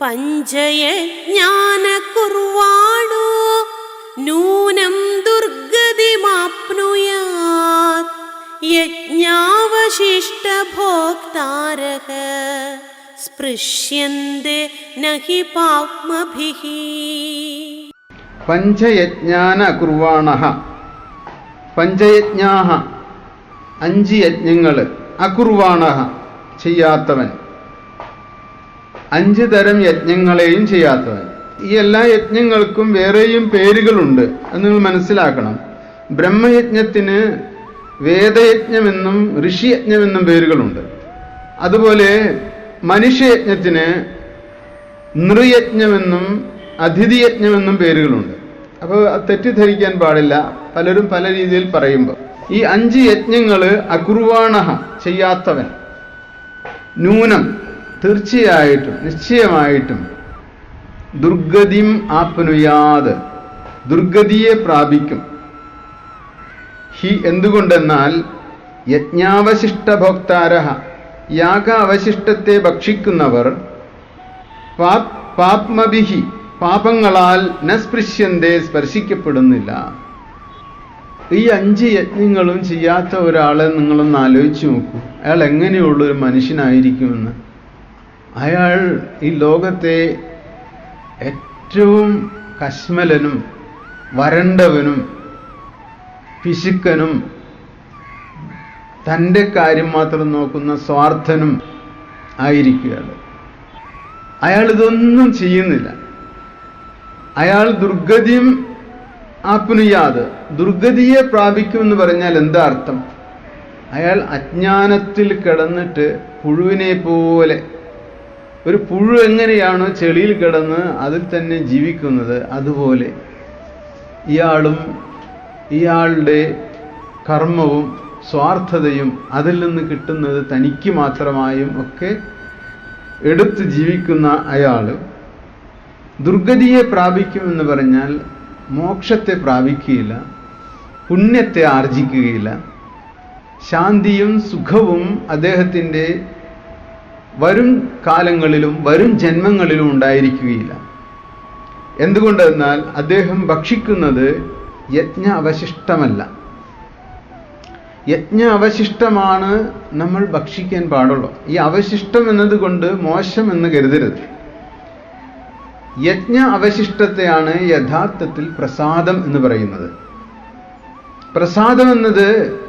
പഞ്ചയജ്ഞാനകുർവാണോ? നൂനം ദുർഗതിമാപ്നുയാത്. യജ്ഞാവശിഷ്ടഭോക്താരः സ്പൃശ്യന്തെ നഹി പാപ്മഭിः. പഞ്ചയജ്ഞാന കുർവാണ പഞ്ചയജ്ഞാഹ. അഞ്ച് യജ്ഞങ്ങൾ അകുർവാണ ചെയ്യാത്തവൻ. അഞ്ച് തരം യജ്ഞങ്ങളെയും ചെയ്യാത്തവൻ. ഈ എല്ലാ യജ്ഞങ്ങൾക്കും വേറെയും പേരുകളുണ്ട് എന്ന് നിങ്ങൾ മനസ്സിലാക്കണം. ബ്രഹ്മയജ്ഞത്തിന് വേദയജ്ഞമെന്നും ഋഷിയജ്ഞമെന്നും പേരുകളുണ്ട്. അതുപോലെ മനുഷ്യയജ്ഞത്തിന് നൃയജ്ഞമെന്നും അതിഥിയജ്ഞമെന്നും പേരുകളുണ്ട്. അപ്പോൾ തെറ്റിദ്ധരിക്കാൻ പാടില്ല. പലരും പല രീതിയിൽ പറയുമ്പോൾ ഈ അഞ്ച് യജ്ഞങ്ങൾ അകുർവാണ ചെയ്യാത്തവൻ. നൂനം തീർച്ചയായിട്ടും നിശ്ചയമായിട്ടും ദുർഗതിം ആപ്നുയാത് ദുർഗതിയെ പ്രാപിക്കും. ഹി എന്തുകൊണ്ടെന്നാൽ യജ്ഞാവശിഷ്ടഭോക്താരഹ യാഗ അവശിഷ്ടത്തെ ഭക്ഷിക്കുന്നവർ പാപ് പാപ്മഭിഹി പാപങ്ങളാൽ നസ്പൃശ്യന്തേ സ്പർശിക്കപ്പെടുന്നില്ല. ഈ അഞ്ച് യജ്ഞങ്ങളും ചെയ്യാത്ത ഒരാളെ നിങ്ങളൊന്ന് ആലോചിച്ച് നോക്കൂ. അയാൾ എങ്ങനെയുള്ള ഒരു മനുഷ്യനായിരിക്കുമെന്ന്. അയാൾ ഈ ലോകത്തെ ഏറ്റവും കശ്മലനും വരണ്ടവനും പിശുക്കനും തന്റെ കാര്യം മാത്രം നോക്കുന്ന സ്വാർത്ഥനും ആയിരിക്കുകയാണ്. അയാൾ ഇതൊന്നും ചെയ്യുന്നില്ല. അയാൾ ദുർഗതിയും ആപ്നുയാത് ദുർഗതിയെ പ്രാപിക്കും എന്ന് പറഞ്ഞാൽ എന്താ അർത്ഥം? അയാൾ അജ്ഞാനത്തിൽ കിടന്നിട്ട് പുഴുവിനെ പോലെ ഒരു പുഴു എങ്ങനെയാണ് ചെളിയിൽ കിടന്ന് അതിൽ തന്നെ ജീവിക്കുന്നത് അതുപോലെ ഇയാളും ഇയാളുടെ കർമ്മവും സ്വാർത്ഥതയും അതിൽ നിന്ന് കിട്ടുന്നത് തനിക്ക് മാത്രമായും ഒക്കെ എടുത്ത് ജീവിക്കുന്ന അയാൾ ദുർഗതിയെ പ്രാപിക്കുമെന്ന് പറഞ്ഞാൽ മോക്ഷത്തെ പ്രാപിക്കുകയില്ല പുണ്യത്തെ ആർജിക്കുകയില്ല. ശാന്തിയും സുഖവും അദ്ദേഹത്തിന്റെ വരും കാലങ്ങളിലും വരും ജന്മങ്ങളിലും ഉണ്ടായിരിക്കുകയില്ല. എന്തുകൊണ്ടെന്നാൽ അദ്ദേഹം ഭക്ഷിക്കുന്നത് യജ്ഞ അവശിഷ്ടമല്ല. യജ്ഞ അവശിഷ്ടമാണ് നമ്മൾ ഭക്ഷിക്കാൻ പാടുള്ളൂ. ഈ അവശിഷ്ടം എന്നതുകൊണ്ട് മോശം എന്ന് കരുതരുത്. യജ്ഞ അവശിഷ്ടത്തെയാണ് യഥാർത്ഥത്തിൽ പ്രസാദം എന്ന് പറയുന്നത്. പ്രസാദം എന്നത്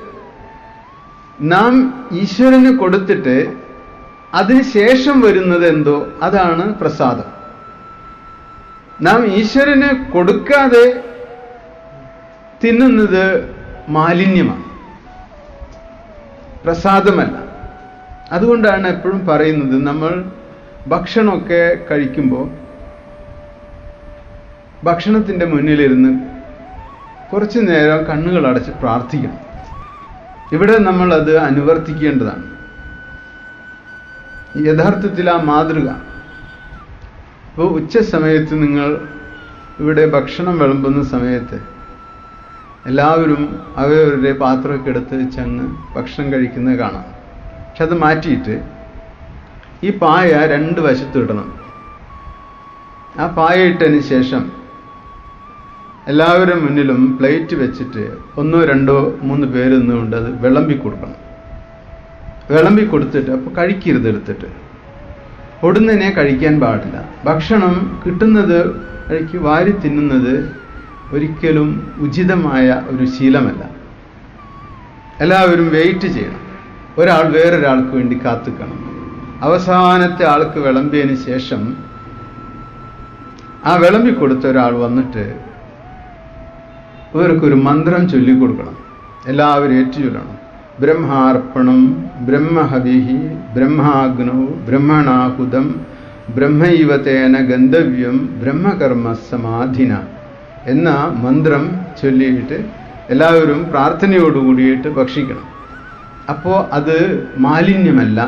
നാം ഈശ്വരന് കൊടുത്തിട്ട് അതിനുശേഷം വരുന്നത് എന്തോ? അതാണ് പ്രസാദം. നാം ഈശ്വരന് കൊടുക്കാതെ തിന്നുന്നത് മാലിന്യമാണ്. പ്രസാദമല്ല. അതുകൊണ്ടാണ് എപ്പോഴും പറയുന്നത് നമ്മൾ ഭക്ഷണമൊക്കെ കഴിക്കുമ്പോൾ ഭക്ഷണത്തിന്റെ മുന്നിലിരുന്ന് കുറച്ചു നേരം കണ്ണുകൾ അടച്ച് പ്രാർത്ഥിക്കണം. ഇവിടെ നമ്മൾ അത് അനുവർത്തിക്കേണ്ടതാണ്. യഥാർത്ഥത്തിൽ ആ മാതൃക. ഇപ്പോൾ ഉച്ച സമയത്ത് നിങ്ങൾ ഇവിടെ ഭക്ഷണം വിളമ്പുന്ന സമയത്ത് എല്ലാവരും അവരവരുടെ പാത്രമൊക്കെ എടുത്ത് ചെന്ന് ഭക്ഷണം കഴിക്കുന്നത് കാണാം. പക്ഷെ അത് മാറ്റിയിട്ട് ഈ പായ രണ്ട് വശത്ത് ഇടണം. ആ പായ ഇട്ടതിന് ശേഷം എല്ലാവരും മുന്നിലും പ്ലേറ്റ് വെച്ചിട്ട് ഒന്നോ രണ്ടോ മൂന്ന് പേര് നിന്നുകൊണ്ട് അത് വിളമ്പി കൊടുക്കണം. വിളമ്പി കൊടുത്തിട്ട് അപ്പോൾ കഴിക്കരുത് എടുത്തിട്ട്. ഒടുന്നതിനെ കഴിക്കാൻ പാടില്ല. ഭക്ഷണം കിട്ടുന്നത് കഴിക്ക് വാരി തിന്നുന്നത് ഒരിക്കലും ഉചിതമായ ഒരു ശീലമല്ല. എല്ലാവരും വെയിറ്റ് ചെയ്യണം. ഒരാൾ വേറൊരാൾക്ക് വേണ്ടി കാത്തുക്കണം. അവസാനത്തെ ആൾക്ക് വിളമ്പിയതിന് ശേഷം ആ വിളമ്പി കൊടുത്ത ഒരാൾ വന്നിട്ട് ഇവർക്കൊരു മന്ത്രം ചൊല്ലിക്കൊടുക്കണം. എല്ലാവരും ഏറ്റുചൊല്ലണം. ബ്രഹ്മാർപ്പണം ബ്രഹ്മഹവിഹി ബ്രഹ്മാഗ്നൗ ബ്രഹ്മണാഹുതം ബ്രഹ്മൈവതേന ഗന്ധവ്യം ബ്രഹ്മകർമ്മ സമാധിന എന്ന മന്ത്രം ചൊല്ലിയിട്ട് എല്ലാവരും പ്രാർത്ഥനയോടുകൂടിയിട്ട് ഭക്ഷിക്കണം. അപ്പോൾ അത് മാലിന്യമല്ല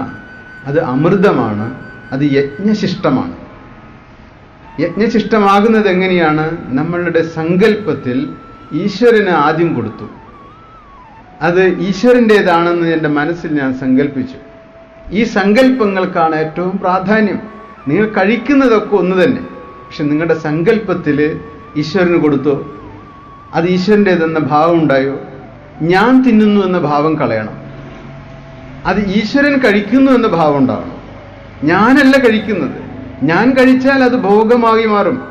അത് അമൃതമാണ് അത് യജ്ഞശിഷ്ടമാണ്. യജ്ഞശിഷ്ടമാകുന്നത് എങ്ങനെയാണ് നമ്മളുടെ സങ്കല്പത്തിൽ ഈശ്വരന് ആദ്യം കൊടുത്തു. അത് ഈശ്വരന്റേതാണെന്ന് എന്റെ മനസ്സിൽ ഞാൻ സങ്കല്പിച്ചു ഈ സങ്കല്പങ്ങൾക്കാണ് ഏറ്റവും പ്രാധാന്യം. നിങ്ങൾ കഴിക്കുന്നതൊക്കെ ഒന്ന് തന്നെ. പക്ഷെ നിങ്ങളുടെ സങ്കല്പത്തിൽ ഈശ്വരന് കൊടുത്തോ? അത് ഈശ്വരന്റേതെന്ന ഭാവം ഉണ്ടായോ? ഞാൻ തിന്നുന്നു എന്ന ഭാവം കളയണം. അത് ഈശ്വരൻ കഴിക്കുന്നു എന്ന ഭാവം ഉണ്ടാവണം. ഞാനല്ല കഴിക്കുന്നത്. ഞാൻ കഴിച്ചാൽ അത് ഭോഗമായി മാറും.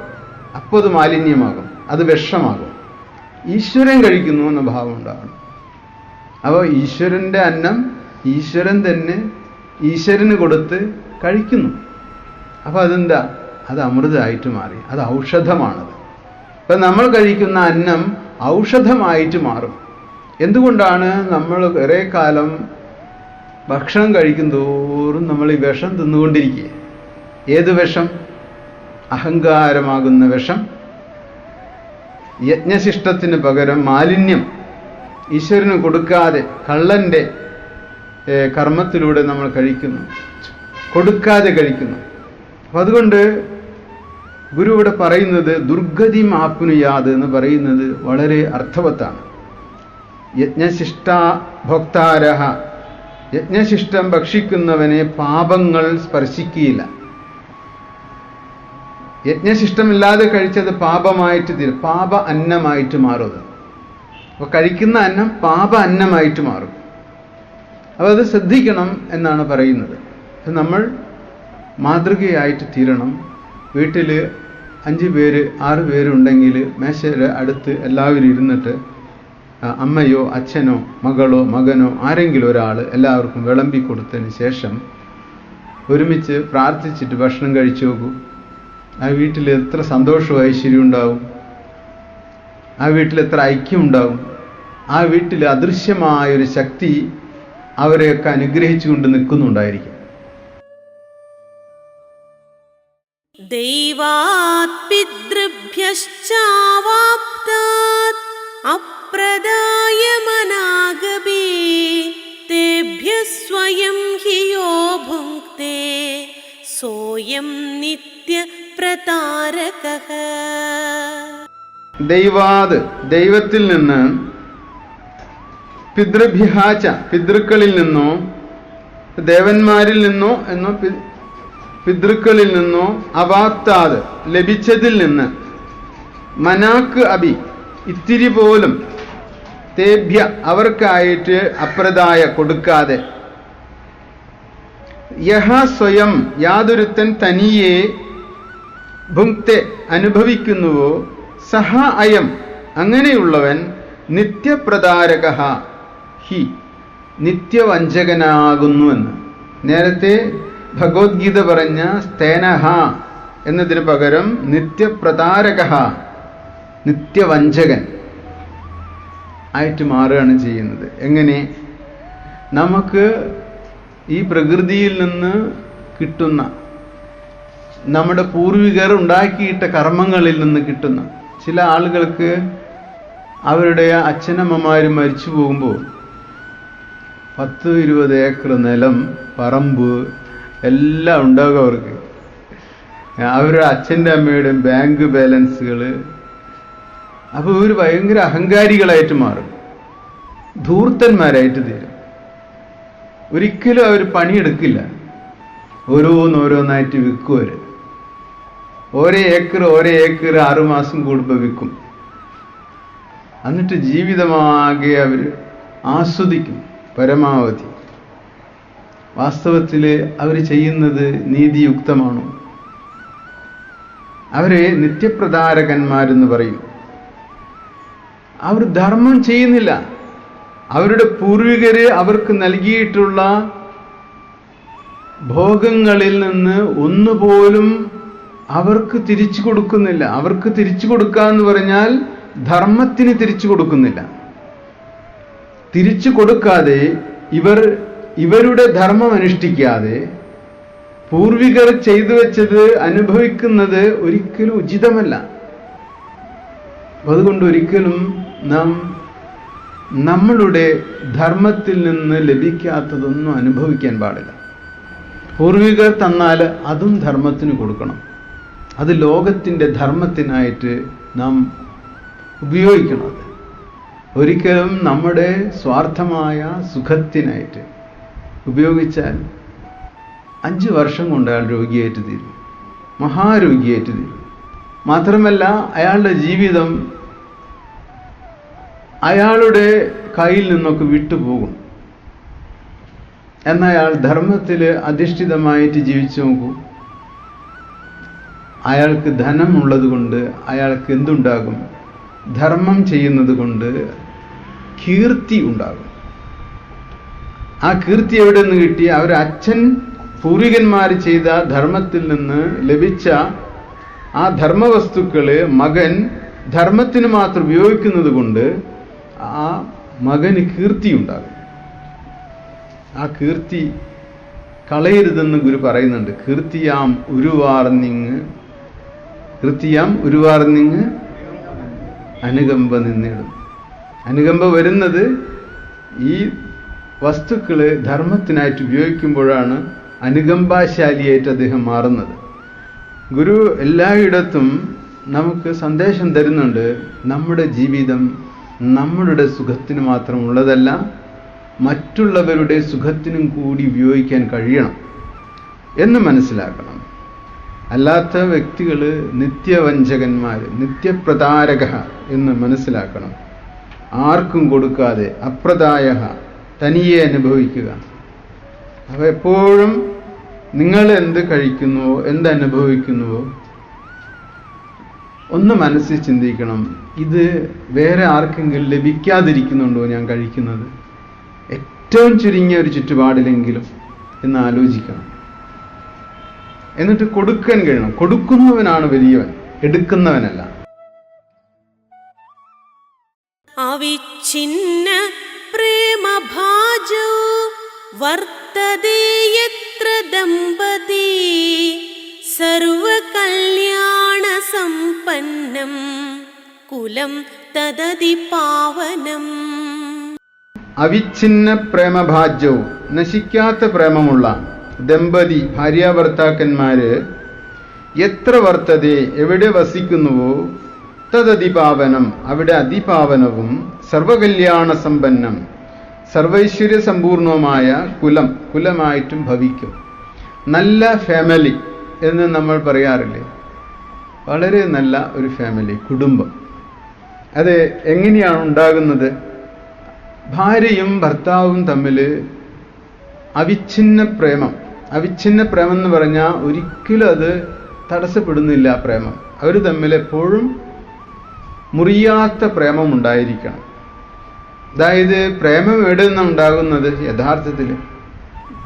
അപ്പോൾ അത് മാലിന്യമാകും. അത് വിഷമാകും. ഈശ്വരൻ കഴിക്കുന്നു എന്ന ഭാവം ഉണ്ടാകണം അപ്പോൾ ഈശ്വരന്റെ അന്നം ഈശ്വരൻ തന്നെ ഈശ്വരന് കൊടുത്ത് കഴിക്കുന്നു. അപ്പോൾ അതെന്താ? അത് അമൃതമായിട്ട് മാറി. അത് ഔഷധമാണത്. ഇപ്പം നമ്മൾ കഴിക്കുന്ന അന്നം ഔഷധമായിട്ട് മാറും. എന്തുകൊണ്ടാണ് നമ്മൾ കുറേ കാലം ഭക്ഷണം കഴിക്കും തോറും നമ്മൾ ഈ വിഷം തിന്നുകൊണ്ടിരിക്കുക ഏത് വിഷം? അഹങ്കാരമാകുന്ന വിഷം. യജ്ഞശിഷ്ടത്തിന് പകരം മാലിന്യം. ഈശ്വരന് കൊടുക്കാതെ കള്ളന്റെ കർമ്മത്തിലൂടെ നമ്മൾ കഴിക്കുന്നു. കൊടുക്കാതെ കഴിക്കുന്നു. അപ്പം അതുകൊണ്ട് ഗുരു ഇവിടെ പറയുന്നത് ദുർഗതി മാപ്നുയാത് എന്ന് പറയുന്നത് വളരെ അർത്ഥവത്താണ്. യജ്ഞശിഷ്ട ഭോക്താരഹ. യജ്ഞശിഷ്ടം ഭക്ഷിക്കുന്നവനെ പാപങ്ങൾ സ്പർശിക്കുകയില്ല. യജ്ഞശിഷ്ടമില്ലാതെ കഴിച്ചത് പാപമായിട്ട് തീരും. പാപ അന്നമായിട്ട് മാറും അത് അപ്പോൾ കഴിക്കുന്ന അന്നം പാപ അന്നമായിട്ട് മാറും. അപ്പോൾ അത് ശ്രദ്ധിക്കണം എന്നാണ് പറയുന്നത്. നമ്മൾ മാതൃകയായിട്ട് തീരണം. വീട്ടിൽ അഞ്ച് പേര് ആറ് പേരുണ്ടെങ്കിൽ മേശയുടെ അടുത്ത് എല്ലാവരും ഇരുന്നിട്ട് അമ്മയോ അച്ഛനോ മകളോ മകനോ ആരെങ്കിലും ഒരാൾ എല്ലാവർക്കും വിളമ്പി കൊടുത്തതിന് ശേഷം ഒരുമിച്ച് പ്രാർത്ഥിച്ചിട്ട് ഭക്ഷണം കഴിച്ചു നോക്കൂ. ആ വീട്ടിൽ എത്ര സന്തോഷവും ഐശ്വര്യം ഉണ്ടാവും. ആ വീട്ടിൽ എത്ര ഐക്യം ഉണ്ടാവും. ആ വീട്ടിൽ അദൃശ്യമായൊരു ശക്തി അവരെയൊക്കെ അനുഗ്രഹിച്ചുകൊണ്ട് നിൽക്കുന്നുണ്ടായിരിക്കും. ദൈവാത് ദൈവാത് ദൈവത്തിൽ നിന്ന് പിതൃഭ്യഹാച്ച പിതൃക്കളിൽ നിന്നോ ദേവന്മാരിൽ നിന്നോ എന്നോ പിതൃക്കളിൽ നിന്നോ അവാത്താത് ലഭിച്ചതിൽ നിന്ന്. മനാക്ക് അബി ഇത്തിരി പോലും തേഭ്യ അവർക്കായിട്ട് അപ്രദായ കൊടുക്കാതെ. യഹ സ്വയം യാതൊരുത്തൻ തനിയെ ഭുക്തെ അനുഭവിക്കുന്നുവോ സഹ അയം അങ്ങനെയുള്ളവൻ നിത്യപ്രതാരക. ഹി നിത്യവഞ്ചകനാകുന്നുവെന്ന്. നേരത്തെ ഭഗവത്ഗീത പറഞ്ഞ സ്തേനഹ എന്നതിന് പകരം നിത്യപ്രതാരക നിത്യവഞ്ചകൻ ആയിട്ട് മാറുകയാണ് ചെയ്യുന്നത്. എങ്ങനെ? നമുക്ക് ഈ പ്രകൃതിയിൽ നിന്ന് കിട്ടുന്ന നമ്മുടെ പൂർവികർ ഉണ്ടാക്കിയിട്ട കർമ്മങ്ങളിൽ നിന്ന് കിട്ടുന്ന ചില ആളുകൾക്ക് അവരുടെ അച്ഛനമ്മമാർ മരിച്ചു പോകുമ്പോൾ പത്ത് ഇരുപത് ഏക്കർ നിലം പറമ്പ് എല്ലാം ഉണ്ടാകും അവർക്ക്. അവരുടെ അച്ഛന്റെ അമ്മയുടെയും ബാങ്ക് ബാലൻസുകൾ അപ്പോൾ ഇവർ ഭയങ്കര അഹങ്കാരികളായിട്ട് മാറും. ധൂർത്തന്മാരായിട്ട് തീരും. ഒരിക്കലും അവർ പണിയെടുക്കില്ല. ഓരോന്നോരോന്നായിട്ട് വിൽക്കും അവർ ഓരോ ഏക്കർ ഓരോ ഏക്കർ ആറുമാസം കൂടുമ്പോൾ വിൽക്കും. എന്നിട്ട് ജീവിതമാകെ അവർ ആസ്വദിക്കും. പരമാവധി. വാസ്തവത്തിൽ അവർ ചെയ്യുന്നത് നീതിയുക്തമാണോ? അവരെ നിത്യപ്രതാരകന്മാരെന്ന് പറയും. അവർ ധർമ്മം ചെയ്യുന്നില്ല. അവരുടെ പൂർവികര് അവർക്ക് നൽകിയിട്ടുള്ള ഭോഗങ്ങളിൽ നിന്ന് ഒന്നുപോലും അവർക്ക് തിരിച്ചു കൊടുക്കുന്നില്ല. അവർക്ക് തിരിച്ചു കൊടുക്കുക എന്ന് പറഞ്ഞാൽ ധർമ്മത്തിന് തിരിച്ചു കൊടുക്കുന്നില്ല. തിരിച്ചു കൊടുക്കാതെ ഇവർ ഇവരുടെ ധർമ്മം അനുഷ്ഠിക്കാതെ പൂർവികർ ചെയ്തു വെച്ചത് അനുഭവിക്കുന്നത് ഒരിക്കലും ഉചിതമല്ല. അതുകൊണ്ട് ഒരിക്കലും നാം നമ്മളുടെ ധർമ്മത്തിൽ നിന്ന് ലഭിക്കാത്തതൊന്നും അനുഭവിക്കാൻ പാടില്ല. പൂർവികർ തന്നാൽ അതും ധർമ്മത്തിന് കൊടുക്കണം. അത് ലോകത്തിന്റെ ധർമ്മത്തിനായിട്ട് നാം ഉപയോഗിക്കണം ഒരിക്കലും നമ്മുടെ സ്വാർത്ഥമായ സുഖത്തിനായിട്ട് ഉപയോഗിച്ചാൽ അഞ്ച് വർഷം കൊണ്ട് അയാൾ രോഗിയായിട്ട് തീരും. മഹാരോഗിയായിട്ട് തീരും. മാത്രമല്ല അയാളുടെ ജീവിതം അയാളുടെ കയ്യിൽ നിന്നൊക്കെ വിട്ടുപോകും. എന്നയാൾ ധർമ്മത്തിൽ അധിഷ്ഠിതമായിട്ട് ജീവിച്ചു നോക്കൂ. അയാൾക്ക് ധനമുള്ളത് കൊണ്ട് അയാൾക്ക് എന്തുണ്ടാകും? ധർമ്മം ചെയ്യുന്നത് കൊണ്ട് കീർത്തി ഉണ്ടാകും. ആ കീർത്തി എവിടെ നിന്ന് കിട്ടി? അവർ അച്ഛൻ പൂർവികന്മാർ ചെയ്ത ധർമ്മത്തിൽ നിന്ന് ലഭിച്ച ആ ധർമ്മവസ്തുക്കൾ മകൻ ധർമ്മത്തിന് മാത്രം ഉപയോഗിക്കുന്നത് കൊണ്ട് ആ മകന് കീർത്തി ഉണ്ടാകും. ആ കീർത്തി കളയരുതെന്ന് ഗുരു പറയുന്നുണ്ട്. കീർത്തിയാം ഉരുവാർന്നിങ് കൃത്യം ഉരുവാർന്നിങ് അനുകമ്പ നിന്നിടും. അനുകമ്പ വരുന്നത് ഈ വസ്തുക്കൾ ധർമ്മത്തിനായിട്ട് ഉപയോഗിക്കുമ്പോഴാണ് അനുകമ്പാശാലിയായിട്ട് അദ്ദേഹം മാറുന്നത്. ഗുരു എല്ലായിടത്തും നമുക്ക് സന്ദേശം തരുന്നുണ്ട് നമ്മുടെ ജീവിതം നമ്മളുടെ സുഖത്തിന് മാത്രമുള്ളതല്ല മറ്റുള്ളവരുടെ സുഖത്തിനും കൂടി ഉപയോഗിക്കാൻ കഴിയണം എന്ന് മനസ്സിലാക്കണം. അല്ലാത്ത വ്യക്തികൾ നിത്യവഞ്ചകന്മാർ നിത്യപ്രതാരക എന്ന് മനസ്സിലാക്കണം. ആർക്കും കൊടുക്കാതെ അപ്രദായ തനിയെ അനുഭവിക്കുക. അപ്പോൾ എപ്പോഴും നിങ്ങൾ എന്ത് കഴിക്കുന്നുവോ എന്ത് അനുഭവിക്കുന്നുവോ ഒന്ന് മനസ്സിൽ ചിന്തിക്കണം ഇത് വേറെ ആർക്കെങ്കിലും ലഭിക്കാതിരിക്കുന്നുണ്ടോ ഞാൻ കഴിക്കുന്നത്? ഏറ്റവും ചുരുങ്ങിയ ഒരു ചുറ്റുപാടിലെങ്കിലും എന്ന് ആലോചിക്കണം. എന്നിട്ട് കൊടുക്കാൻ കഴിയണം. കൊടുക്കുന്നവനാണ് വലിയവൻ എടുക്കുന്നവനല്ല. അവിച്ഛിന്ന പ്രേമഭാജോ വർത്തതേ ദമ്പതി ദമ്പതി? സർവകല്യാണസമ്പന്നം കുലം തദതി പാവനം. അവിച്ഛിന്ന പ്രേമഭാജ്യവും നശിക്കാത്ത പ്രേമമുള്ള ദമ്പതി ഭാര്യാഭർത്താക്കന്മാര് എത്ര വർത്തതേ എവിടെ വസിക്കുന്നുവോ തദതിപാവനം അവിടെ അതിപാവനവും സർവകല്യാണ സമ്പന്നം സർവൈശ്വര്യ സമ്പൂർണവുമായ കുലം കുലമായിട്ടും ഭവിക്കും. നല്ല ഫാമിലി എന്ന് നമ്മൾ പറയാറില്ലേ? വളരെ നല്ല ഒരു ഫാമിലി കുടുംബം. അത് എങ്ങനെയാണ് ഉണ്ടാകുന്നത്? ഭാര്യയും ഭർത്താവും തമ്മിൽ അവിച്ഛിന്ന പ്രേമം. അവിച്ഛിന്ന പ്രേമം എന്ന് പറഞ്ഞാൽ ഒരിക്കലും അത് തടസ്സപ്പെടുന്നില്ല പ്രേമം. അവർ തമ്മിൽ എപ്പോഴും മുറിയാത്ത പ്രേമം ഉണ്ടായിരിക്കണം അതായത് പ്രേമം എവിടെ നിന്നാണ് ഉണ്ടാകുന്നത്? യഥാർത്ഥത്തിൽ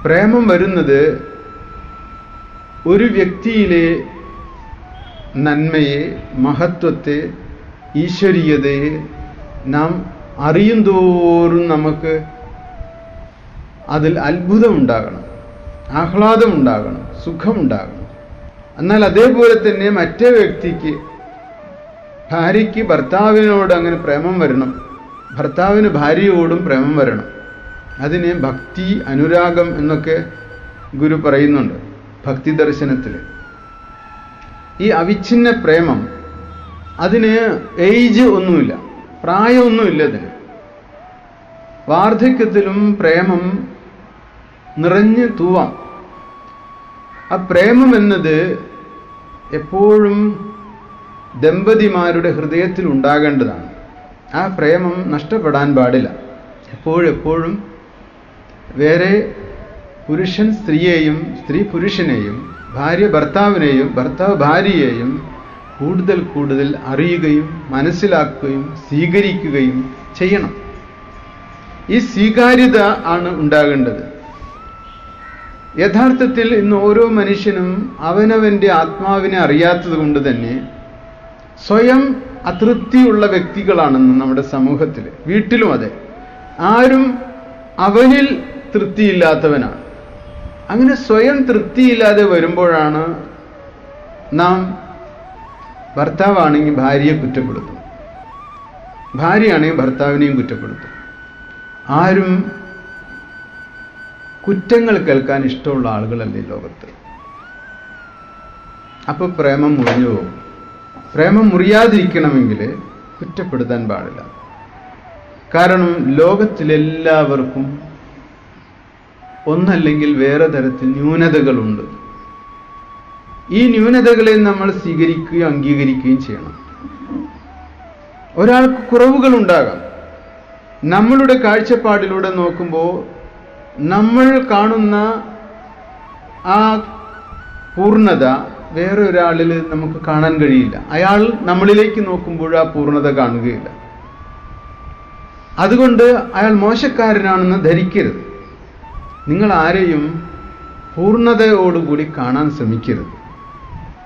പ്രേമം വരുന്നത് ഒരു വ്യക്തിയിലെ നന്മയെ മഹത്വത്തെ ഈശ്വരീയതയെ നാം അറിയും തോറും നമുക്ക് അതിൽ അത്ഭുതം ഉണ്ടാകണം ആഹ്ലാദം ഉണ്ടാകണം സുഖമുണ്ടാകണം. എന്നാൽ അതേപോലെ തന്നെ മറ്റേ വ്യക്തിക്ക് ഭാര്യയ്ക്ക് ഭർത്താവിനോട് അങ്ങനെ പ്രേമം വരണം. ഭർത്താവിന് ഭാര്യയോടും പ്രേമം വരണം. അതിനെ ഭക്തി അനുരാഗം എന്നൊക്കെ ഗുരു പറയുന്നുണ്ട് ഭക്തി ദർശനത്തിൽ ഈ അവിഛിന്ന പ്രേമം അതിന് ഏജ് ഒന്നുമില്ല പ്രായമൊന്നുമില്ല അതിന്. വാർദ്ധക്യത്തിലും പ്രേമം നിറഞ്ഞു തൂവാം. ആ പ്രേമം എന്നത് എപ്പോഴും ദമ്പതിമാരുടെ ഹൃദയത്തിൽ ഉണ്ടാകേണ്ടതാണ്. ആ പ്രേമം നഷ്ടപ്പെടാൻ പാടില്ല. എപ്പോഴെപ്പോഴും വേറെ പുരുഷൻ സ്ത്രീയെയും സ്ത്രീ പുരുഷനെയും ഭാര്യ ഭർത്താവിനെയും ഭർത്താവ് ഭാര്യയെയും കൂടുതൽ കൂടുതൽ അറിയുകയും മനസ്സിലാക്കുകയും സ്വീകരിക്കുകയും ചെയ്യണം. ഈ സ്വീകാര്യത ആണ് ഉണ്ടാകേണ്ടത്. യഥാർത്ഥത്തിൽ ഇന്ന് ഓരോ മനുഷ്യനും അവനവന്റെ ആത്മാവിനെ അറിയാത്തത് കൊണ്ട് തന്നെ സ്വയം അതൃപ്തിയുള്ള വ്യക്തികളാണെന്ന് നമ്മുടെ സമൂഹത്തിൽ വീട്ടിലും അതെ. ആരും അവനിൽ തൃപ്തിയില്ലാത്തവനാണ്. അങ്ങനെ സ്വയം തൃപ്തിയില്ലാതെ വരുമ്പോഴാണ് നാം ഭർത്താവാണെങ്കിൽ ഭാര്യയെ കുറ്റപ്പെടുത്തും ഭാര്യയാണെങ്കിൽ ഭർത്താവിനെയും കുറ്റപ്പെടുത്തും ആരും കുറ്റങ്ങൾ കേൾക്കാൻ ഇഷ്ടമുള്ള ആളുകളല്ലേ ഈ ലോകത്ത്. അപ്പോൾ പ്രേമം മുറിഞ്ഞു പോകും. പ്രേമം മുറിയാതിരിക്കണമെങ്കിൽ കുറ്റപ്പെടുത്താൻ പാടില്ല. കാരണം ലോകത്തിലെല്ലാവർക്കും ഒന്നല്ലെങ്കിൽ വേറെ തരത്തിൽ ന്യൂനതകളുണ്ട്. ഈ ന്യൂനതകളെ നമ്മൾ സ്വീകരിക്കുകയും അംഗീകരിക്കുകയും ചെയ്യണം. ഒരാൾക്ക് കുറവുകൾ ഉണ്ടാകാം നമ്മളുടെ കാഴ്ചപ്പാടിലൂടെ നോക്കുമ്പോൾ നമ്മൾ കാണുന്ന ആ പൂർണത വേറെ ഒരാളിൽ നമുക്ക് കാണാൻ കഴിയില്ല. അയാൾ നമ്മളിലേക്ക് നോക്കുമ്പോൾ ആ പൂർണത കാണുകയില്ല. അതുകൊണ്ട് അയാൾ മോശക്കാരനാണെന്ന് ധരിക്കരുത്. നിങ്ങൾ ആരെയും പൂർണതയോടുകൂടി കാണാൻ ശ്രമിക്കരുത്.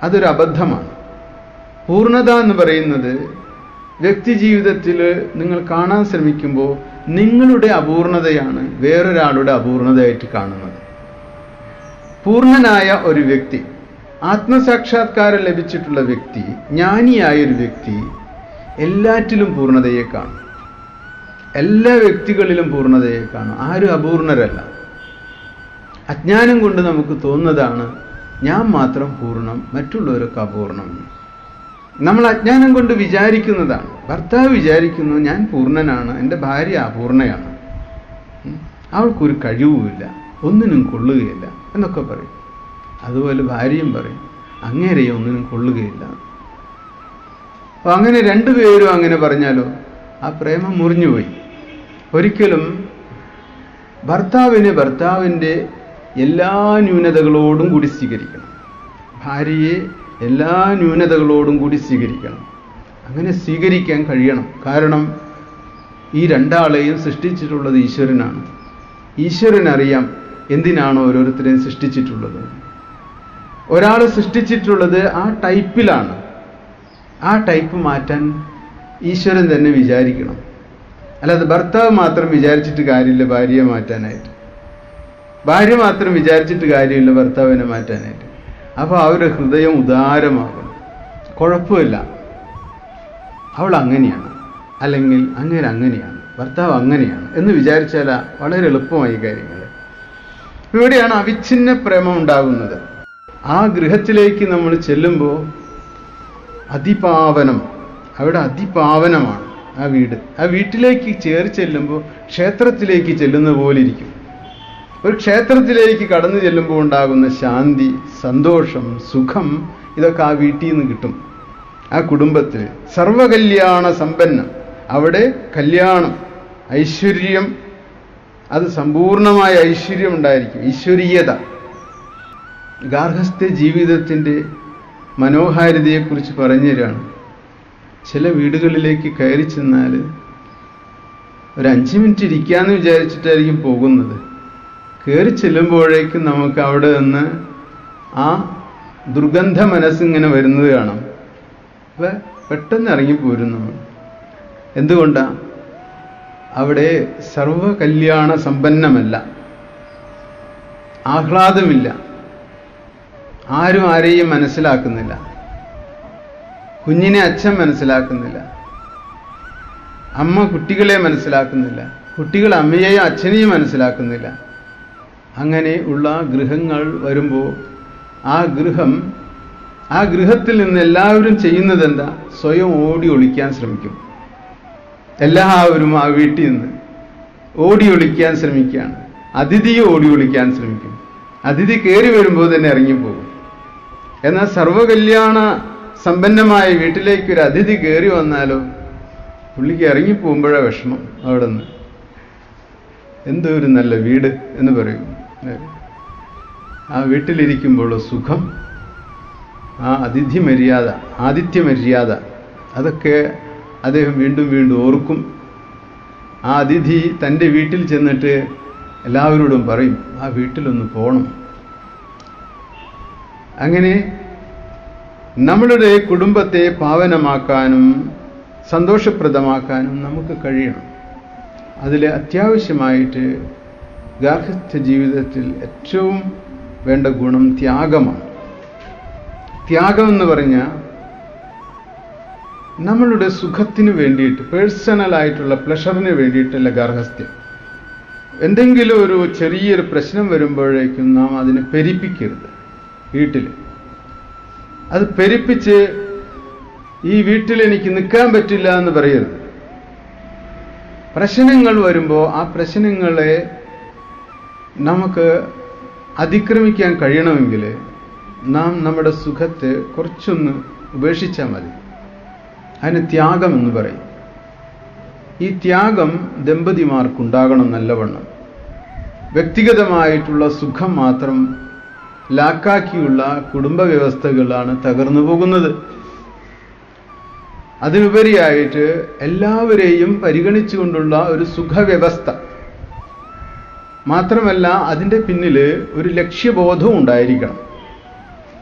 അതൊരു അബദ്ധമാണ്. പൂർണത എന്ന് പറയുന്നത് വ്യക്തി ജീവിതത്തിൽ നിങ്ങൾ കാണാൻ ശ്രമിക്കുമ്പോൾ നിങ്ങളുടെ അപൂർണതയാണ് വേറൊരാളുടെ അപൂർണതയായിട്ട് കാണുന്നത്. പൂർണനായ ഒരു വ്യക്തി ആത്മസാക്ഷാത്കാരം ലഭിച്ചിട്ടുള്ള വ്യക്തി ജ്ഞാനിയായൊരു വ്യക്തി എല്ലാറ്റിലും പൂർണതയെ കാണും. എല്ലാ വ്യക്തികളിലും പൂർണതയെ കാണും. ആരും അപൂർണരല്ല. അജ്ഞാനം കൊണ്ട് നമുക്ക് തോന്നുന്നതാണ് ഞാൻ മാത്രം പൂർണം മറ്റുള്ളവരൊക്കെ അപൂർണം നമ്മൾ അജ്ഞാനം കൊണ്ട് വിചാരിക്കുന്നതാണ്. ഭർത്താവ് വിചാരിക്കുന്നു ഞാൻ പൂർണനാണ് എന്റെ ഭാര്യ അപൂർണയാണ്. അവൾക്കൊരു കഴിവുമില്ല ഒന്നിനും കൊള്ളുകയില്ല എന്നൊക്കെ പറയും. അതുപോലെ ഭാര്യയും പറയും അങ്ങേരെയും ഒന്നിനും കൊള്ളുകയില്ല. അപ്പോൾ അങ്ങനെ രണ്ടുപേരും അങ്ങനെ പറഞ്ഞാലോ ആ പ്രേമം മുറിഞ്ഞുപോയി. ഒരിക്കലും ഭർത്താവിന് ഭർത്താവിന്റെ എല്ലാ ന്യൂനതകളോടും കൂടി സ്വീകരിക്കണം. ഭാര്യയെ എല്ലാ ന്യൂനതകളോടും കൂടി സ്വീകരിക്കണം. അങ്ങനെ സ്വീകരിക്കാൻ കഴിയണം. കാരണം ഈ രണ്ടാളെയും സൃഷ്ടിച്ചിട്ടുള്ളത് ഈശ്വരനാണ്. ഈശ്വരനറിയാം എന്തിനാണ് ഓരോരുത്തരെയും സൃഷ്ടിച്ചിട്ടുള്ളത്. ഒരാൾ സൃഷ്ടിച്ചിട്ടുള്ളത് ആ ടൈപ്പിലാണ്. ആ ടൈപ്പ് മാറ്റാൻ ഈശ്വരൻ തന്നെ വിചാരിക്കണം. അല്ലാതെ ഭർത്താവ് മാത്രം വിചാരിച്ചിട്ട് കാര്യമില്ല ഭാര്യയെ മാറ്റാനായിട്ട്. ഭാര്യ മാത്രം വിചാരിച്ചിട്ട് കാര്യമില്ല ഭർത്താവിനെ മാറ്റാനായിട്ട്. അപ്പോൾ അവരുടെ ഹൃദയം ഉദാരമാകണം. കുഴപ്പമില്ല. അവൾ അങ്ങനെയാണ്. അല്ലെങ്കിൽ അങ്ങനെ അങ്ങനെയാണ്. ഭർത്താവ് അങ്ങനെയാണ് എന്ന് വിചാരിച്ചാൽ വളരെ എളുപ്പമായി കാര്യങ്ങൾ ഇവിടെയാണ് അവിഛിന്ന പ്രേമം ഉണ്ടാകുന്നത്. ആ ഗൃഹത്തിലേക്ക് നമ്മൾ ചെല്ലുമ്പോൾ അതിപാവനം അവിടെ അതിപാവനമാണ് ആ വീട്. ആ വീട്ടിലേക്ക് ചേറി ചെല്ലുമ്പോൾ ക്ഷേത്രത്തിലേക്ക് ചെല്ലുന്ന പോലെ ഇരിക്കും. ഒരു ക്ഷേത്രത്തിലേക്ക് കടന്നു ചെല്ലുമ്പോൾ ഉണ്ടാകുന്ന ശാന്തി സന്തോഷം സുഖം ഇതൊക്കെ ആ വീട്ടിൽ നിന്ന് കിട്ടും. ആ കുടുംബത്തിൽ സർവകല്യാണ സമ്പന്നം അവിടെ കല്യാണം ഐശ്വര്യം അത് സമ്പൂർണമായ ഐശ്വര്യം ഉണ്ടായിരിക്കും ഈശ്വരീയത. ഗാർഹസ്ഥ്യ ജീവിതത്തിന്റെ മനോഹാരിതയെക്കുറിച്ച് പറഞ്ഞുതരാണ്. ചില വീടുകളിലേക്ക് കയറി ചെന്നാൽ ഒരു അഞ്ച് മിനിറ്റ് ഇരിക്കാമെന്ന് വിചാരിച്ചിട്ടായിരിക്കും പോകുന്നത്. കയറി ചെല്ലുമ്പോഴേക്കും നമുക്ക് അവിടെ നിന്ന് ആ ദുർഗന്ധ മനസ്സിങ്ങനെ വരുന്നത് കാണാം. അപ്പം പെട്ടെന്ന് ഇറങ്ങിപ്പോരും നമ്മൾ. എന്തുകൊണ്ടാണ് അവിടെ സർവകല്യാണ സമ്പന്നമല്ല. ആഹ്ലാദമില്ല. ആരും ആരെയും മനസ്സിലാക്കുന്നില്ല. കുഞ്ഞിനെ അച്ഛൻ മനസ്സിലാക്കുന്നില്ല. അമ്മ കുട്ടികളെ മനസ്സിലാക്കുന്നില്ല. കുട്ടികൾ അമ്മയെയും അച്ഛനെയും മനസ്സിലാക്കുന്നില്ല. അങ്ങനെ ഉള്ള ഗൃഹങ്ങൾ വരുമ്പോൾ ആ ഗൃഹം ആ ഗൃഹത്തിൽ നിന്ന് എല്ലാവരും ചെയ്യുന്നത് എന്താ സ്വയം ഓടി ഒളിക്കാൻ ശ്രമിക്കും. എല്ലാവരും ആ വീട്ടിൽ നിന്ന് ഓടി ഒളിക്കാൻ ശ്രമിക്കുകയാണ്. അതിഥിയെ ഓടി ഒളിക്കാൻ ശ്രമിക്കും. അതിഥി കയറി വരുമ്പോൾ തന്നെ ഇറങ്ങിപ്പോകും. എന്നാൽ സർവകല്യാണ സമ്പന്നമായ വീട്ടിലേക്ക് ഒരു അതിഥി കയറി വന്നാലോ? പുള്ളിക്ക് ഇറങ്ങിപ്പോകുമ്പോഴേ വിഷമം അവിടെ നിന്ന് എന്തോ ഒരു നല്ല വീട് എന്ന് പറയും. ആ വീട്ടിലിരിക്കുമ്പോൾ സുഖം ആ അതിഥി മര്യാദ ആതിഥ്യ മര്യാദ അതൊക്കെ അദ്ദേഹം വീണ്ടും വീണ്ടും ഓർക്കും. ആ അതിഥി തന്റെ വീട്ടിൽ ചെന്നിട്ട് എല്ലാവരോടും പറയും ആ വീട്ടിലൊന്ന് പോകണം അങ്ങനെ നമ്മളുടെ കുടുംബത്തെ പാവനമാക്കാനും സന്തോഷപ്രദമാക്കാനും നമുക്ക് കഴിയണം. അതിൽ അത്യാവശ്യമായിട്ട് ഗാർഹസ്ഥ്യ ജീവിതത്തിൽ ഏറ്റവും വേണ്ട ഗുണം ത്യാഗമാണ്. ത്യാഗം എന്ന് പറഞ്ഞാൽ നമ്മളുടെ സുഖത്തിന് വേണ്ടിയിട്ട് പേഴ്സണലായിട്ടുള്ള പ്ലഷറിന് വേണ്ടിയിട്ടുള്ള ഗാർഹസ്ഥ്യം എന്തെങ്കിലും ഒരു ചെറിയൊരു പ്രശ്നം വരുമ്പോഴേക്കും നാം അതിനെ പെരിപ്പിക്കരുത്. വീട്ടിൽ അത് പെരിപ്പിച്ച് ഈ വീട്ടിൽ എനിക്ക് നിൽക്കാൻ പറ്റില്ല എന്ന് പറയരുത്. പ്രശ്നങ്ങൾ വരുമ്പോൾ ആ പ്രശ്നങ്ങളെ നമുക്ക് അതിക്രമിക്കാൻ കഴിയണമെങ്കിൽ നാം നമ്മുടെ സുഖത്തെ കുറച്ചൊന്ന് ഉപേക്ഷിച്ചാൽ മതി. അതിന് ത്യാഗം എന്ന് പറയും. ഈ ത്യാഗം ദമ്പതിമാർക്കുണ്ടാകണം നല്ലവണ്ണം. വ്യക്തിഗതമായിട്ടുള്ള സുഖം മാത്രം ലാക്കാക്കിയുള്ള കുടുംബ വ്യവസ്ഥകളാണ് തകർന്നു പോകുന്നത്. അതിനുപരിയായിട്ട് എല്ലാവരെയും പരിഗണിച്ചുകൊണ്ടുള്ള ഒരു സുഖവ്യവസ്ഥ. മാത്രമല്ല അതിന്റെ പിന്നിൽ ഒരു ലക്ഷ്യബോധവും ഉണ്ടായിരിക്കണം.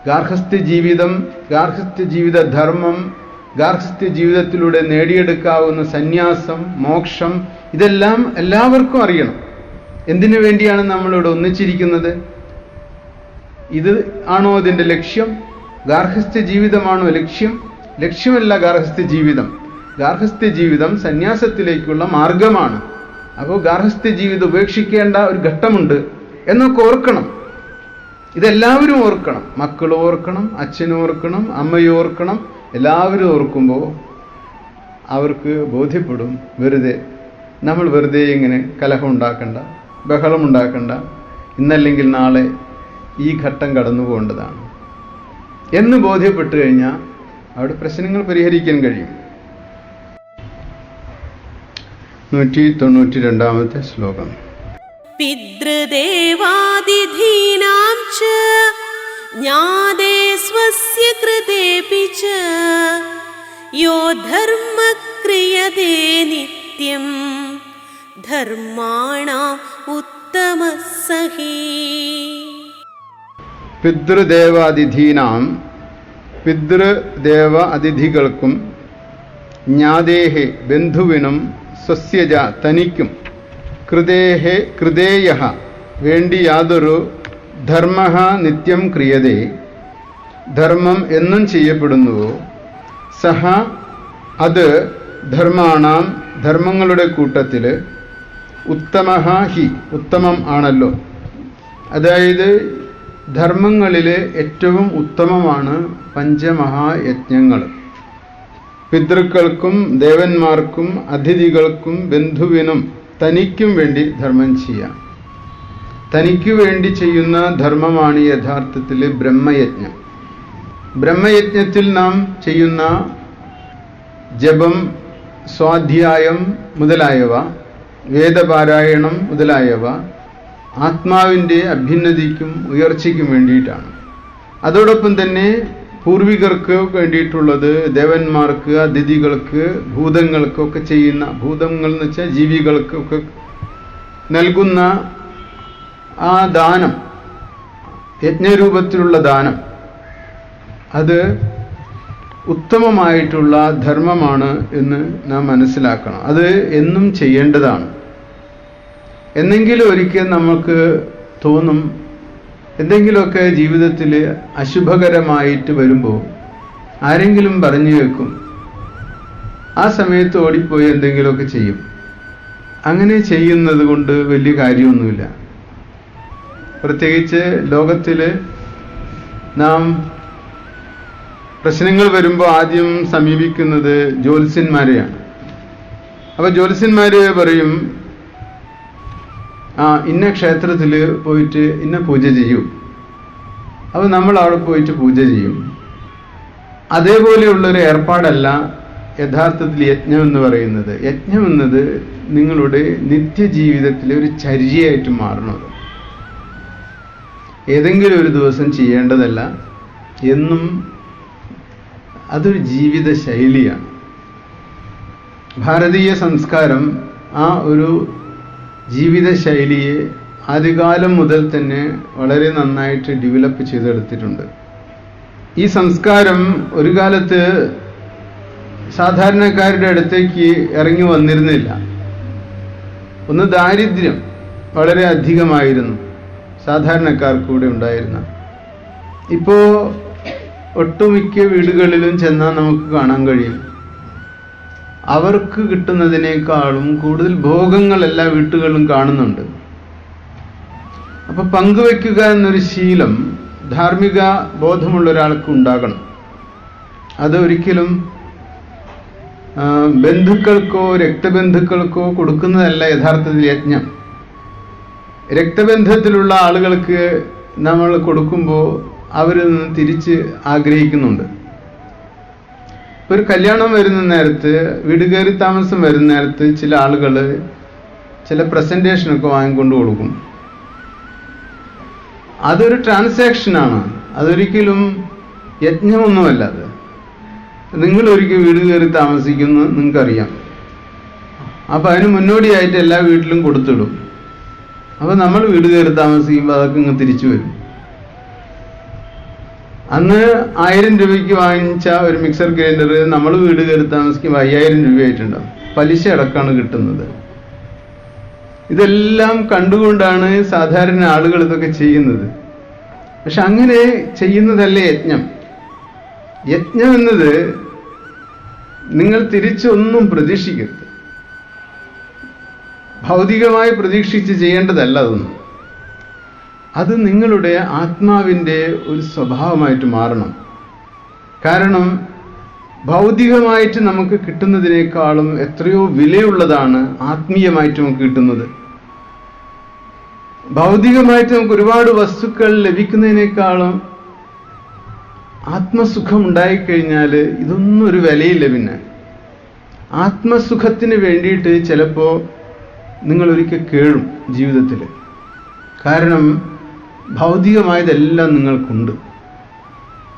ഗാർഹസ്ഥ്യ ജീവിതം ഗാർഹസ്ഥ്യ ജീവിത ധർമ്മം ഗാർഹസ്ഥ്യ ജീവിതത്തിലൂടെ നേടിയെടുക്കാവുന്ന സന്യാസം മോക്ഷം ഇതെല്ലാം എല്ലാവർക്കും അറിയണം. എന്തിനു വേണ്ടിയാണ് നമ്മളിവിടെ ഒന്നിച്ചിരിക്കുന്നത്? ഇത് ആണോ അതിന്റെ ലക്ഷ്യം? ഗാർഹസ്ഥ്യ ജീവിതമാണോ ലക്ഷ്യം? ലക്ഷ്യമല്ല ഗാർഹസ്ഥ്യ ജീവിതം. ഗാർഹസ്ഥ്യ ജീവിതം സന്യാസത്തിലേക്കുള്ള മാർഗമാണ്. അപ്പോൾ ഗാർഹസ്ഥ്യ ജീവിതം ഉപേക്ഷിക്കേണ്ട ഒരു ഘട്ടമുണ്ട് എന്നൊക്കെ ഓർക്കണം. ഇതെല്ലാവരും ഓർക്കണം. മക്കൾ ഓർക്കണം അച്ഛനും ഓർക്കണം അമ്മയും ഓർക്കണം. എല്ലാവരും ഓർക്കുമ്പോൾ അവർക്ക് ബോധ്യപ്പെടും. വെറുതെ നമ്മൾ വെറുതെ ഇങ്ങനെ കലഹം ഉണ്ടാക്കണ്ട ബഹളം ഉണ്ടാക്കണ്ട. ഇന്നല്ലെങ്കിൽ നാളെ ഈ ഘട്ടം കടന്നു പോകേണ്ടതാണ് എന്ന് ബോധ്യപ്പെട്ടു കഴിഞ്ഞാൽ അവിടെ പ്രശ്നങ്ങൾ പരിഹരിക്കാൻ കഴിയും. നൂറ്റി തൊണ്ണൂറ്റി രണ്ടാമത്തെ ശ്ലോകം. പിതൃദേവാദിധീനാം ച ജ്ഞാതേ സ്വസ്യ കൃതേപി ച യോ ധർമ്മ ക്രിയതേ നിത്യം ധർമാണ ഉത്തമ സഹീ. പിതൃദേവാതിഥീനാം പിതൃദേവ അതിഥികൾക്കും ജ്ഞാതേഹെ ബന്ധുവിനും സ്വസ്യജ തനിക്കും കൃതേഹെ കൃതേയ വേണ്ടി യാതൊരു ധർമ്മ നിത്യം ക്രിയതേ. ധർമ്മം എന്നും ചെയ്യപ്പെടുന്നുവോ സഹ അത് ധർമാണാം ധർമ്മങ്ങളുടെ കൂട്ടത്തിൽ ഉത്തമ ഹി ഉത്തമം ആണല്ലോ. അതായത് ധർമ്മങ്ങളിൽ ഏറ്റവും ഉത്തമമാണ് പഞ്ചമഹായജ്ഞങ്ങൾ പിതൃക്കൾക്കും ദേവന്മാർക്കും അതിഥികൾക്കും ബന്ധുവിനും തനിക്കും വേണ്ടി ധർമ്മം ചെയ്യാം. തനിക്കു വേണ്ടി ചെയ്യുന്ന ധർമ്മമാണ് യഥാർത്ഥത്തിൽ ബ്രഹ്മയജ്ഞം. ബ്രഹ്മയജ്ഞത്തിൽ നാം ചെയ്യുന്ന ജപം സ്വാധ്യായം മുതലായവ വേദപാരായണം മുതലായവ ആത്മാവിന്റെ അഭ്യുന്നതിക്കും ഉയർച്ചയ്ക്കും വേണ്ടിയിട്ടാണ്. അതോടൊപ്പം തന്നെ പൂർവികർക്ക് വേണ്ടിയിട്ടുള്ളത് ദേവന്മാർക്ക് അതിഥികൾക്ക് ഭൂതങ്ങൾക്കൊക്കെ ചെയ്യുന്ന ഭൂതങ്ങൾ എന്ന് വെച്ചാൽ ജീവികൾക്കൊക്കെ നൽകുന്ന ആ ദാനം യജ്ഞരൂപത്തിലുള്ള ദാനം അത് ഉത്തമമായിട്ടുള്ള ധർമ്മമാണ് എന്ന് നാം മനസ്സിലാക്കണം. അത് എന്നും ചെയ്യേണ്ടതാണ്. എന്നെങ്കിലും ഒരിക്കൽ നമുക്ക് തോന്നും എന്തെങ്കിലുമൊക്കെ ജീവിതത്തിൽ അശുഭകരമായിട്ട് വരുമ്പോൾ ആരെങ്കിലും പറഞ്ഞു വെക്കും ആ സമയത്ത് ഓടിപ്പോയി എന്തെങ്കിലുമൊക്കെ ചെയ്യും. അങ്ങനെ ചെയ്യുന്നത് കൊണ്ട് വലിയ കാര്യമൊന്നുമില്ല. പ്രത്യേകിച്ച് ലോകത്തിൽ നാം പ്രശ്നങ്ങൾ വരുമ്പോൾ ആദ്യം സമീപിക്കുന്നത് ജ്യോത്സ്യന്മാരെയാണ്. അപ്പോൾ ജ്യോത്സ്യന്മാർ പറയും ആ ഇന്ന ക്ഷേത്രത്തിൽ പോയിട്ട് ഇന്ന പൂജ ചെയ്യും. അപ്പോൾ നമ്മൾ അവിടെ പോയിട്ട് പൂജ ചെയ്യും. അതേപോലെയുള്ളൊരു ഏർപ്പാടല്ല യഥാർത്ഥത്തിൽ യജ്ഞം എന്ന് പറയുന്നത്. യജ്ഞം എന്നത് നിങ്ങളുടെ നിത്യജീവിതത്തിലെ ഒരു ചര്യയായിട്ട് മാറണത്. ഏതെങ്കിലും ഒരു ദിവസം ചെയ്യേണ്ടതല്ല എന്നും അതൊരു ജീവിത ശൈലിയാണ് ഭാരതീയ സംസ്കാരം ആ ഒരു ജീവിത ശൈലിയെ ആദ്യകാലം മുതൽ തന്നെ വളരെ നന്നായിട്ട് ഡെവലപ്പ് ചെയ്തെടുത്തിട്ടുണ്ട്. ഈ സംസ്കാരം ഒരു കാലത്ത് സാധാരണക്കാരുടെ അടുത്തേക്ക് ഇറങ്ങി വന്നിരുന്നില്ല. ഒന്ന് ദാരിദ്ര്യം വളരെ അധികമായിരുന്നു. സാധാരണക്കാർക്കൂടെ ഉണ്ടായിരുന്ന. ഇപ്പോൾ ഒട്ടുമിക്ക വീടുകളിലും ചെന്നാൽ നമുക്ക് കാണാൻ കഴിയും. അവർക്ക് കിട്ടുന്നതിനേക്കാളും കൂടുതൽ ഭോഗങ്ങൾ എല്ലാ വീട്ടുകളിലും കാണുന്നുണ്ട്. അപ്പൊ പങ്കുവെക്കുക എന്നൊരു ശീലം ധാർമ്മിക ബോധമുള്ള ഒരാൾക്ക് ഉണ്ടാകണം. അത് ഒരിക്കലും ബന്ധുക്കൾക്കോ രക്തബന്ധുക്കൾക്കോ കൊടുക്കുന്നതല്ല യഥാർത്ഥത്തിൽ യജ്ഞം. രക്തബന്ധത്തിലുള്ള ആളുകൾക്ക് നമ്മൾ കൊടുക്കുമ്പോൾ അവരിൽ നിന്ന് തിരിച്ച് ആഗ്രഹിക്കുന്നുണ്ട്. ഒരു കല്യാണം വരുന്ന നേരത്ത് വീട് കയറി താമസം വരുന്ന നേരത്ത് ചില ആളുകൾ ചില പ്രസന്റേഷനൊക്കെ വാങ്ങിക്കൊണ്ട് കൊടുക്കും. അതൊരു ട്രാൻസാക്ഷനാണ് അതൊരിക്കലും യജ്ഞമൊന്നുമല്ല അത്. നിങ്ങൾ ഒരിക്കൽ വീട് കയറി താമസിക്കുന്നു നിങ്ങൾക്കറിയാം. അപ്പം അതിന് മുന്നോടിയായിട്ട് എല്ലാ വീട്ടിലും കൊടുത്തിടും. അപ്പോൾ നമ്മൾ വീട് കയറി താമസിക്കുമ്പോൾ അതൊക്കെ ഇങ്ങ് തിരിച്ചു വരും. അന്ന് ആയിരം രൂപയ്ക്ക് വാങ്ങിച്ച ഒരു മിക്സർ ഗ്രൈൻഡർ നമ്മൾ വീട് കയറി താമസിക്കുമ്പോൾ അയ്യായിരം രൂപയായിട്ടുണ്ടാവും. പലിശ അടക്കമാണ് കിട്ടുന്നത്. ഇതെല്ലാം കണ്ടുകൊണ്ടാണ് സാധാരണ ആളുകൾ ഇതൊക്കെ ചെയ്യുന്നത്. പക്ഷെ അങ്ങനെ ചെയ്യുന്നതല്ല യജ്ഞം? യജ്ഞം എന്നത് നിങ്ങൾ തിരിച്ചൊന്നും പ്രതീക്ഷിക്കരുത്. ഭൗതികമായി പ്രതീക്ഷിച്ച് ചെയ്യേണ്ടതല്ല അതൊന്നും. അത് നിങ്ങളുടെ ആത്മാവിന്റെ ഒരു സ്വഭാവമായിട്ട് മാറണം. കാരണം ഭൗതികമായിട്ട് നമുക്ക് കിട്ടുന്നതിനേക്കാളും എത്രയോ വിലയുള്ളതാണ് ആത്മീയമായിട്ട് നമുക്ക് കിട്ടുന്നത്. ഭൗതികമായിട്ട് നമുക്ക് ഒരുപാട് വസ്തുക്കൾ ലഭിക്കുന്നതിനേക്കാളും ആത്മസുഖം ഉണ്ടായിക്കഴിഞ്ഞാൽ ഇതൊന്നും ഒരു വിലയില്ല പിന്നെ. ആത്മസുഖത്തിന് വേണ്ടിയിട്ട് ചിലപ്പോൾ നിങ്ങൾ ഒരിക്കൽ കേഴും ജീവിതത്തിൽ കാരണം ഭൗതികമായതെല്ലാം നിങ്ങൾക്കുണ്ട്.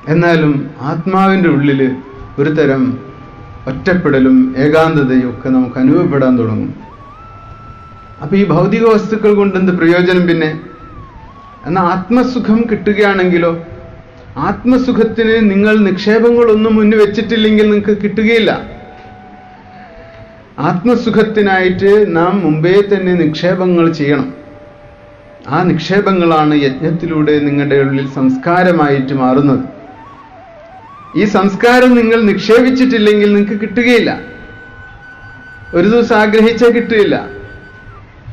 എന്നാലും ആത്മാവിന്റെ ഉള്ളിൽ ഒരു തരം ഒറ്റപ്പെടലും ഏകാന്തതയും ഒക്കെ നമുക്ക് അനുഭവപ്പെടാൻ തുടങ്ങും. അപ്പൊ ഈ ഭൗതിക വസ്തുക്കൾ കൊണ്ട് എന്ത് പ്രയോജനം പിന്നെ? എന്നാൽ ആത്മസുഖം കിട്ടുകയാണെങ്കിലോ ആത്മസുഖത്തിന് നിങ്ങൾ നിക്ഷേപങ്ങളൊന്നും മുന്നിൽ വെച്ചിട്ടില്ലെങ്കിൽ നിങ്ങൾക്ക് കിട്ടുകയില്ല. ആത്മസുഖത്തിനായിട്ട് നാം മുമ്പേ തന്നെ നിക്ഷേപങ്ങൾ ചെയ്യണം. ആ നിക്ഷേപങ്ങളാണ് യജ്ഞത്തിലൂടെ നിങ്ങളുടെ ഉള്ളിൽ സംസ്കാരമായിട്ട് മാറുന്നത്. ഈ സംസ്കാരം നിങ്ങൾ നിക്ഷേപിച്ചിട്ടില്ലെങ്കിൽ നിങ്ങൾക്ക് കിട്ടുകയില്ല. ഒരു ദിവസം ആഗ്രഹിച്ചാൽ കിട്ടുകയില്ല.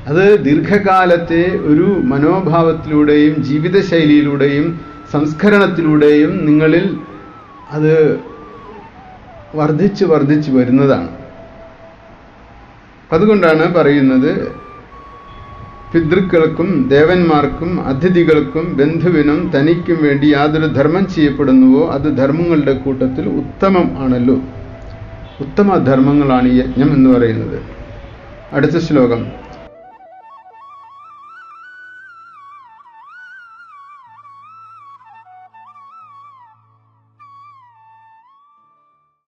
അത് ദീർഘകാലത്തെ ഒരു മനോഭാവത്തിലൂടെയും ജീവിതശൈലിയിലൂടെയും സംസ്കരണത്തിലൂടെയും നിങ്ങളിൽ അത് വർദ്ധിച്ച് വർദ്ധിച്ച് വരുന്നതാണ്. അതുകൊണ്ടാണ് പറയുന്നത് പിതൃക്കൾക്കും ദേവന്മാർക്കും അതിഥികൾക്കും ബന്ധുവിനും തനിക്കും വേണ്ടി യാതൊരു ധർമ്മം ചെയ്യപ്പെടുന്നുവോ അത് ധർമ്മങ്ങളുടെ കൂട്ടത്തിൽ ഉത്തമം ആണല്ലോ. ഉത്തമ ധർമ്മങ്ങളാണ് യജ്ഞം എന്ന് പറയുന്നത്. അടുത്ത ശ്ലോകം.